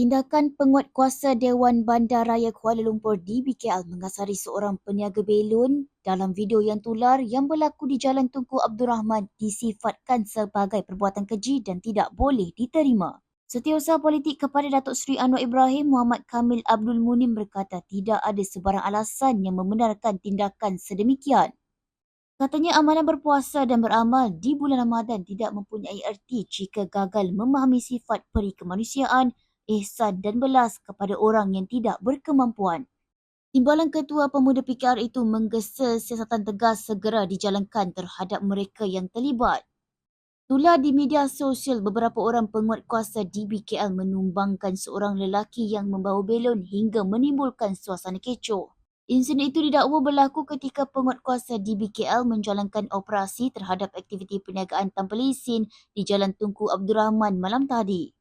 Tindakan penguatkuasa Dewan Bandaraya Kuala Lumpur DBKL mengasari seorang peniaga belon dalam video yang tular yang berlaku di Jalan Tunku Abdul Rahman disifatkan sebagai perbuatan keji dan tidak boleh diterima. Setiausaha politik kepada Datuk Seri Anwar Ibrahim Muhammad Kamil Abdul Munim berkata tidak ada sebarang alasan yang membenarkan tindakan sedemikian. Katanya amalan berpuasa dan beramal di bulan Ramadan tidak mempunyai erti jika gagal memahami sifat peri kemanusiaan, ihsan dan belas kepada orang yang tidak berkemampuan. Timbalan Ketua Pemuda PKR itu menggesa siasatan tegas segera dijalankan terhadap mereka yang terlibat. Tulah di media sosial beberapa orang penguat kuasa DBKL menumbangkan seorang lelaki yang membawa belon hingga menimbulkan suasana kecoh. Insiden itu didakwa berlaku ketika penguatkuasa DBKL menjalankan operasi terhadap aktiviti perniagaan tanpa lesen di Jalan Tunku Abdul Rahman malam tadi.